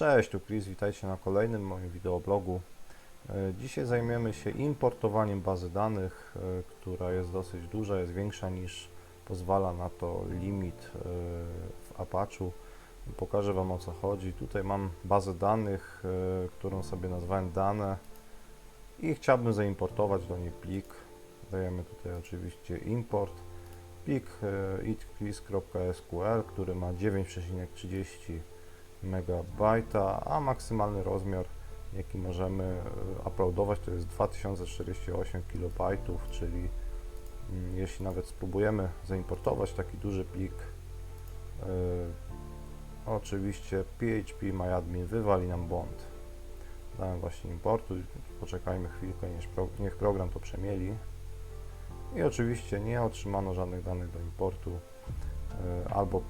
Cześć, tu Chris, witajcie na kolejnym moim wideoblogu. E, Dzisiaj zajmiemy się importowaniem bazy danych, e, która jest dosyć duża, jest większa niż pozwala na to limit e, w Apache'u. Pokażę Wam o co chodzi. Tutaj mam bazę danych, którą sobie nazwałem dane i chciałbym zaimportować do niej plik. Dajemy tutaj oczywiście import. Plik itchris.sql, który ma 9,30 megabajta, a maksymalny rozmiar jaki możemy e, uploadować to jest 2048 kilobajtów, czyli mm, jeśli nawet spróbujemy zaimportować taki duży plik e, oczywiście PHP MyAdmin wywali nam błąd. Dałem właśnie importu poczekajmy chwilkę niech program to przemieli. I oczywiście nie otrzymano żadnych danych do importu e, albo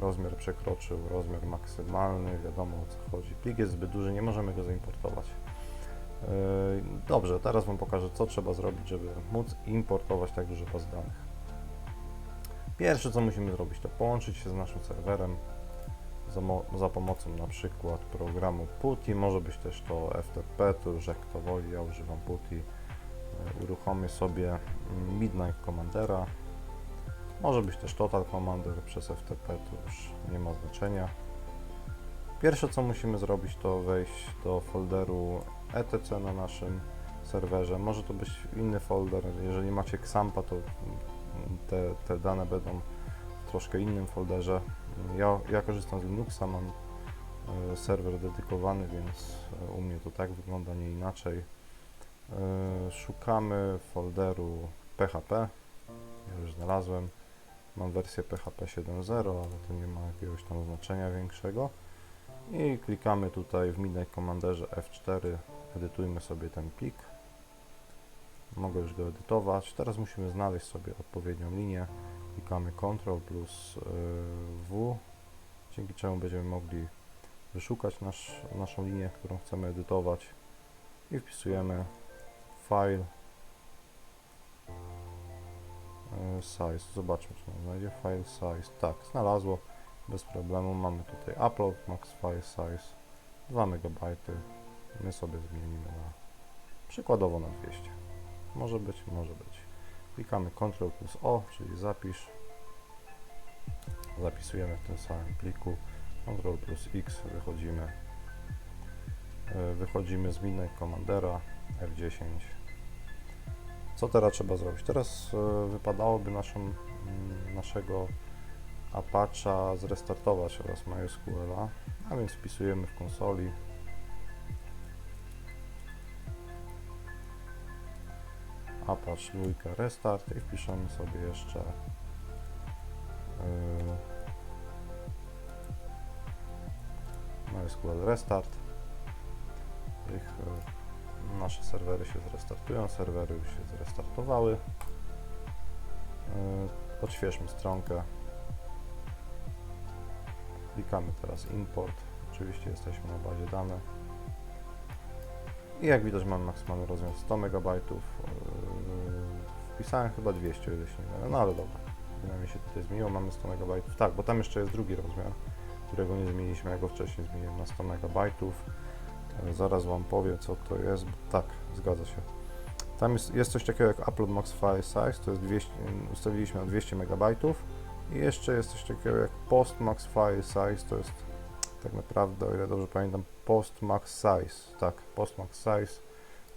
rozmiar przekroczył rozmiar maksymalny, wiadomo o co chodzi. Plik jest zbyt duży, nie możemy go zaimportować. Yy, Dobrze, teraz Wam pokażę, co trzeba zrobić, żeby móc importować tak duże bazy danych. Pierwsze, co musimy zrobić, to połączyć się z naszym serwerem za, za pomocą na przykład programu PuTTY, może być też to FTP, to już jak kto woli, ja używam PuTTY. Yy, Uruchomię sobie Midnight Commandera, może być też Total Commander przez FTP, to już nie ma znaczenia. Pierwsze co musimy zrobić to wejść do folderu etc na naszym serwerze. Może to być inny folder, jeżeli macie XAMPA to te, te dane będą w troszkę innym folderze. Ja, ja korzystam z Linuxa, mam e, serwer dedykowany, więc e, u mnie to tak wygląda, nie inaczej. E, Szukamy folderu PHP, ja już znalazłem. Mam wersję PHP 7.0, ale to nie ma jakiegoś tam znaczenia większego. I klikamy tutaj w Midnight Commanderze F4, edytujmy sobie ten plik. Mogę już go edytować. Teraz musimy znaleźć sobie odpowiednią linię. Klikamy Ctrl plus yy, W, dzięki czemu będziemy mogli wyszukać nasz, naszą linię, którą chcemy edytować. I wpisujemy file size, zobaczmy czy nam znajdzie file size, tak, znalazło, bez problemu, mamy tutaj upload, max file size. 2 MB, my sobie zmienimy na przykładowo na 200, może być, może być, klikamy Ctrl plus O, czyli zapisz, zapisujemy w tym samym pliku, Ctrl plus X, wychodzimy, E, wychodzimy z Midnight Commandera, F10, co teraz trzeba zrobić? Teraz e, wypadałoby naszą, mm, naszego Apache'a zrestartować oraz MySQL'a, a więc wpisujemy w konsoli Apache 2 restart i wpiszemy sobie jeszcze yy, MySQL restart. Ich, e, nasze serwery się zrestartują, serwery już się zrestartowały. Yy, Odświeżmy stronkę. Klikamy teraz import. Oczywiście jesteśmy na bazie danych. I jak widać mamy maksymalny rozmiar 100 MB. Yy, Wpisałem chyba 200, o ile się nie mylę. No ale dobra. Przynajmniej się tutaj zmieniło, mamy 100 MB. Tak, bo tam jeszcze jest drugi rozmiar, którego nie zmieniliśmy, ja go wcześniej zmieniłem na 100 MB. Zaraz Wam powiem, co to jest. Tak, zgadza się. Tam jest, jest coś takiego jak Upload Max File Size, to jest 200, ustawiliśmy na 200 MB. I jeszcze jest coś takiego jak Post Max File Size, to jest tak naprawdę, o ile dobrze pamiętam, Post Max Size. Tak, Post Max Size,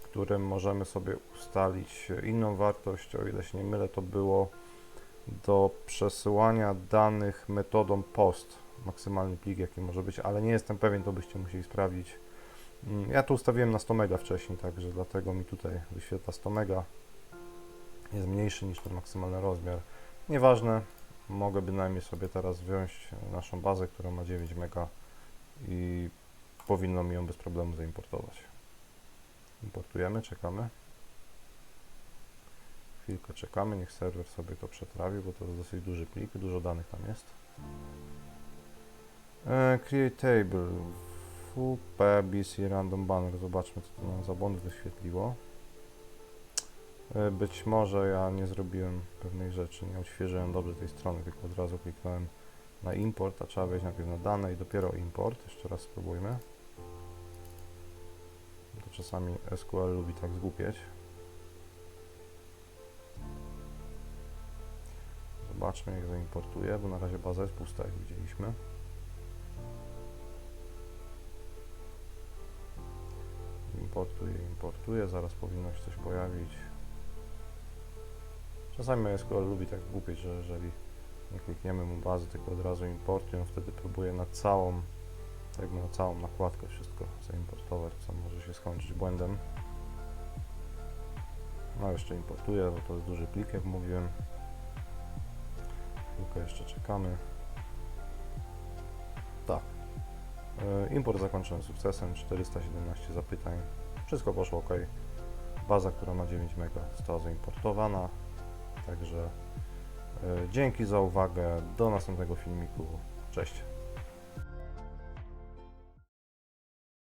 którym możemy sobie ustalić inną wartość, o ile się nie mylę, to było do przesyłania danych metodą POST. Maksymalny plik, jaki może być, ale nie jestem pewien, to byście musieli sprawdzić. Mm, Ja to ustawiłem na 100 mega wcześniej, także dlatego mi tutaj wyświetla 100 mega. Jest mniejszy niż ten maksymalny rozmiar. Nieważne, mogę bynajmniej sobie teraz wziąć naszą bazę, która ma 9 mega i powinno mi ją bez problemu zaimportować. Importujemy, czekamy. Chwilkę czekamy, niech serwer sobie to przetrawi, bo to jest dosyć duży plik, dużo danych tam jest. E, create table. WP BC Random Banner. Zobaczmy, co to nam za błąd wyświetliło. E, Być może ja nie zrobiłem pewnej rzeczy, nie odświeżyłem dobrze tej strony, tylko od razu kliknąłem na import, a trzeba wejść najpierw na dane i dopiero import. Jeszcze raz spróbujmy. To czasami SQL lubi tak zgłupieć. Zobaczmy jak zaimportuje, bo na razie baza jest pusta, jak widzieliśmy. Importuje, importuje, zaraz powinno się coś pojawić. Czasami SQL lubi tak głupieć, że jeżeli nie klikniemy mu bazy, tylko od razu importują, wtedy próbuje na całą, jakby na całą nakładkę wszystko zaimportować, co może się skończyć błędem. No jeszcze importuje, bo to jest duży plik, jak mówiłem. Chwilkę jeszcze czekamy. Tak. E, Import zakończony sukcesem, 417 zapytań. Wszystko poszło ok. Baza, która ma 9 MB została zaimportowana. Także e, dzięki za uwagę. Do następnego filmiku. Cześć.